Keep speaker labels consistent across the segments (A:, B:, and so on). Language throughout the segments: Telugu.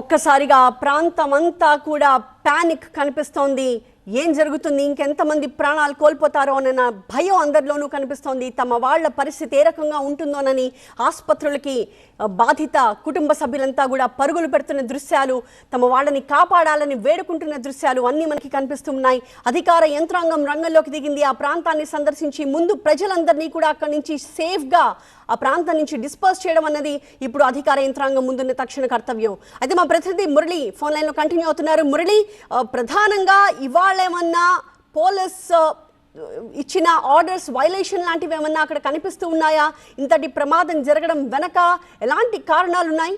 A: ఒక్కసారిగా ఆ ప్రాంతం అంతా కూడా ప్యానిక్ కనిపిస్తోంది. ఏం జరుగుతుంది? ఇంకెంతమంది ప్రాణాలు కోల్పోతారో అన్న భయం అందరిలోనూ కనిపిస్తోంది. తమ వాళ్ళ పరిస్థితి ఏ రకంగా ఉంటుందోనని ఆసుపత్రులకి బాధిత కుటుంబ సభ్యులంతా కూడా పరుగులు పెడుతున్న దృశ్యాలు తమ వాళ్ళని కాపాడాలని వేడుకుంటున్న దృశ్యాలు అన్నీ మనకి కనిపిస్తున్నాయి. అధికార యంత్రాంగం రంగంలోకి దిగింది. ఆ ప్రాంతాన్ని సందర్శించి ముందు ప్రజలందరినీ కూడా అక్కడి నుంచి సేఫ్గా ఆ ప్రాంతం నుంచి డిస్పర్స్ చేయడం అన్నది ఇప్పుడు అధికార యంత్రాంగం ముందున్న తక్షణ కర్తవ్యం. అయితే మా ప్రతినిధి మురళి ఫోన్ లైన్లో కంటిన్యూ అవుతున్నారు. మురళి ప్రధానంగా ఇవాళ వాళ్ళు ఏమన్నా పోలీస్ ఇచ్చిన ఆర్డర్స్ వైలేషన్ లాంటివి ఏమన్నా అక్కడ కనిపిస్తూ ఉన్నాయా? ఇంతటి ప్రమాదం జరగడం వెనక ఎలాంటి కారణాలు ఉన్నాయి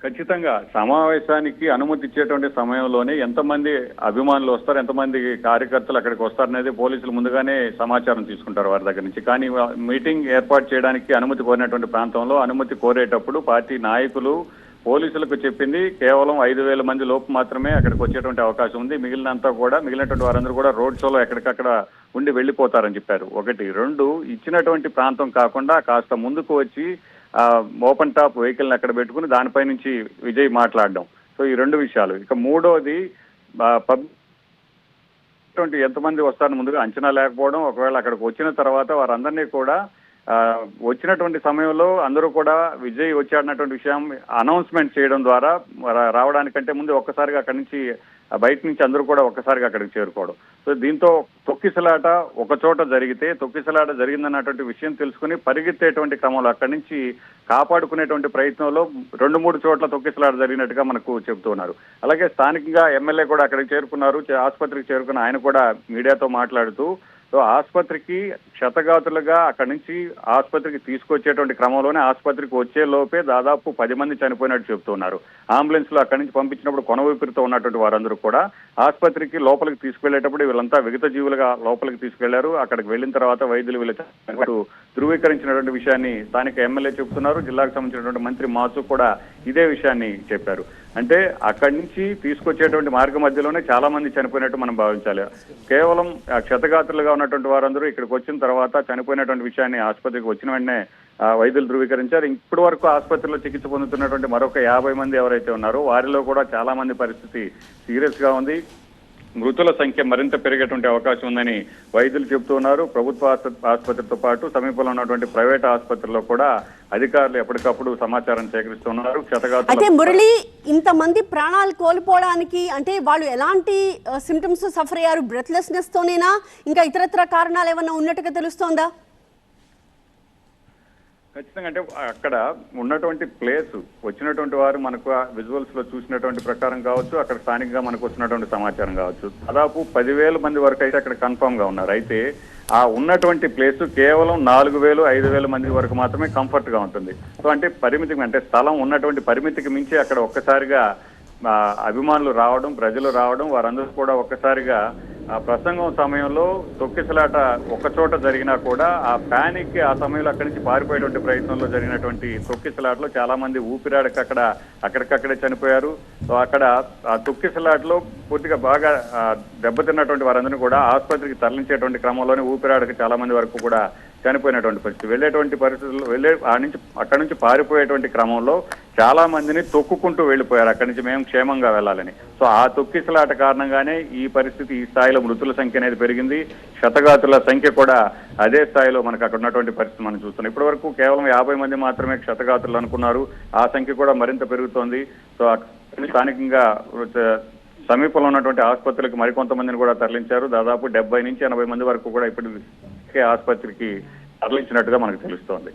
B: ఖచ్చితంగా సమావేశానికి అనుమతి ఇచ్చేటువంటి సమయంలోనే ఎంతమంది అభిమానులు వస్తారు ఎంతమంది కార్యకర్తలు అక్కడికి వస్తారనేది పోలీసులు ముందుగానే సమాచారం తీసుకుంటారు వారి దగ్గర నుంచి. కానీ మీటింగ్ ఏర్పాటు చేయడానికి అనుమతి కోరినటువంటి ప్రాంతంలో అనుమతి కోరేటప్పుడు పార్టీ నాయకులు పోలీసులకు చెప్పింది కేవలం ఐదు వేల మంది లోపు మాత్రమే అక్కడికి వచ్చేటువంటి అవకాశం ఉంది. మిగిలినంతా కూడా మిగిలినటువంటి వారందరూ కూడా రోడ్ షోలో ఎక్కడికక్కడ ఉండి వెళ్ళిపోతారని చెప్పారు. ఒకటి. రెండు. ఇచ్చినటువంటి ప్రాంతం కాకుండా కాస్త ముందుకు వచ్చి ఓపెన్ టాప్ వెహికల్ అక్కడ పెట్టుకుని దానిపై నుంచి విజయ్ మాట్లాడడం. సో ఈ రెండు విషయాలు. ఇక మూడోది పబ్ అటువంటి ఎంతమంది వస్తారని ముందుగా అంచనా లేకపోవడం ఒకవేళ అక్కడికి వచ్చిన తర్వాత వారందరినీ కూడా వచ్చినటువంటి సమయంలో అందరూ కూడా విజయ్ వచ్చాడన్నటువంటి విషయం అనౌన్స్మెంట్ చేయడం ద్వారా రావడానికంటే ముందు ఒక్కసారిగా అక్కడి నుంచి బయట నుంచి అందరూ కూడా ఒక్కసారిగా అక్కడికి చేరుకోవడం. సో దీంతో తొక్కిసలాట ఒక చోట జరిగితే తొక్కిసలాట జరిగిందన్నటువంటి విషయం తెలుసుకుని పరిగెత్తేటువంటి క్రమంలో అక్కడి నుంచి కాపాడుకునేటువంటి ప్రయత్నంలో రెండు మూడు చోట్ల తొక్కిసలాట జరిగినట్టుగా మనకు చెబుతున్నారు అలాగే స్థానికంగా ఎమ్మెల్యే కూడా అక్కడికి చేరుకున్నారు చే- ఆసుపత్రికి చేరుకున్న ఆయన కూడా మీడియాతో మాట్లాడుతూ సో ఆసుపత్రికి క్షతగాతులుగా అక్కడి నుంచి ఆసుపత్రికి తీసుకొచ్చేటువంటి క్రమంలోనే ఆసుపత్రికి వచ్చే లోపే దాదాపు పది మంది చనిపోయినట్టు చెబుతున్నారు అంబులెన్స్లో అక్కడి నుంచి పంపించినప్పుడు కొన ఊపిరితో ఉన్నటువంటి వారందరూ కూడా ఆసుపత్రికి లోపలికి తీసుకెళ్ళేటప్పుడు వీళ్ళంతా విగత జీవులుగా లోపలికి తీసుకెళ్ళారు. అక్కడికి వెళ్ళిన తర్వాత వైద్యులు వీళ్ళు ధృవీకరించినటువంటి విషయాన్ని స్థానిక ఎమ్మెల్యే చెబుతున్నారు. జిల్లాకు సంబంధించినటువంటి మంత్రి మాసు కూడా ఇదే విషయాన్ని చెప్పారు. అంటే అక్కడి నుంచి తీసుకొచ్చేటువంటి మార్గ మధ్యలోనే చాలా మంది చనిపోయినట్టు మనం భావించాలి. కేవలం క్షతగాత్రులుగా ఉన్నటువంటి వారందరూ ఇక్కడికి వచ్చిన తర్వాత చనిపోయినటువంటి విషయాన్ని ఆసుపత్రికి వచ్చిన వెంటనే వైద్యులు ధృవీకరించారు. ఇప్పటి వరకు ఆసుపత్రిలో చికిత్స పొందుతున్నటువంటి మరొక యాభై మంది ఎవరైతే ఉన్నారో వారిలో కూడా చాలా మంది పరిస్థితి సీరియస్గా ఉంది. మృతుల సంఖ్య మరింత పెరిగేటువంటి అవకాశం ఉందని వైద్యులు చెబుతున్నారు ప్రభుత్వ ఆసుపత్రితో పాటు సమీపంలో ఉన్నటువంటి ప్రైవేట్ ఆసుపత్రిలో కూడా అధికారులు ఎప్పటికప్పుడు సమాచారం సేకరిస్తున్నారు
A: అయితే మురళి ఇంతమంది ప్రాణాలు కోల్పోవడానికి అంటే వాళ్ళు ఎలాంటి సిమ్టమ్స్ సఫర్ అయ్యారు? బ్రెత్లెస్నెస్ తోనేనా? ఇంకా ఇతరత్ర కారణాలు ఏమన్నా ఉన్నట్టుగా తెలుస్తోందా?
B: ఖచ్చితంగా అంటే అక్కడ ఉన్నటువంటి ప్లేస్ వచ్చినటువంటి వారు మనకు విజువల్స్లో చూసినటువంటి ప్రకారం కావచ్చు అక్కడ స్థానికంగా మనకు వచ్చినటువంటి సమాచారం కావచ్చు. దాదాపు పదివేల మంది వరకు అయితే అక్కడ కన్ఫర్మ్గా ఉన్నారు. అయితే ఆ ఉన్నటువంటి ప్లేస్ కేవలం నాలుగు వేలు ఐదు వేల మంది వరకు మాత్రమే కంఫర్ట్గా ఉంటుంది. సో అంటే పరిమితి అంటే స్థలం ఉన్నటువంటి పరిమితికి మించి అక్కడ ఒక్కసారిగా అభిమానులు రావడం ప్రజలు రావడం వారందరూ కూడా ఒక్కసారిగా ఆ ప్రసంగం సమయంలో తొక్కిసలాట ఒక చోట జరిగినా కూడా ఆ ప్యానిక్ ఆ సమయంలో అక్కడి నుంచి పారిపోయేటువంటి ప్రయత్నంలో జరిగినటువంటి తొక్కిసలాటలో చాలా మంది ఊపిరాడక అక్కడ అక్కడికక్కడే చనిపోయారు. సో అక్కడ ఆ తొక్కిసలాటలో పూర్తిగా బాగా దెబ్బతిన్నటువంటి వారందరినీ కూడా ఆసుపత్రికి తరలించేటువంటి క్రమంలోనే ఊపిరాడక చాలా మంది వరకు కూడా చనిపోయినటువంటి పరిస్థితి. వెళ్ళేటువంటి పరిస్థితుల్లో వెళ్ళే ఆ నుంచి అక్కడి నుంచి పారిపోయేటువంటి క్రమంలో చాలా మందిని తొక్కుకుంటూ వెళ్ళిపోయారు. అక్కడి నుంచి మేము క్షేమంగా వెళ్ళాలని. సో ఆ తొక్కిసలాట కారణంగానే ఈ పరిస్థితి ఈ స్థాయిలో మృతుల సంఖ్య అనేది పెరిగింది. క్షతగాతుల సంఖ్య కూడా అదే స్థాయిలో మనకు అక్కడ ఉన్నటువంటి పరిస్థితి మనం చూస్తున్నాం. ఇప్పటి వరకు కేవలం యాభై మంది మాత్రమే క్షతగాతులు అనుకున్నారు. ఆ సంఖ్య కూడా మరింత పెరుగుతోంది. సో స్థానికంగా సమీపంలో ఉన్నటువంటి ఆసుపత్రులకు మరికొంతమందిని కూడా తరలించారు. దాదాపు డెబ్బై నుంచి ఎనభై మంది వరకు కూడా ఇప్పుడు ఆసుపత్రికి తరలించినట్టుగా మనకు తెలుస్తోంది.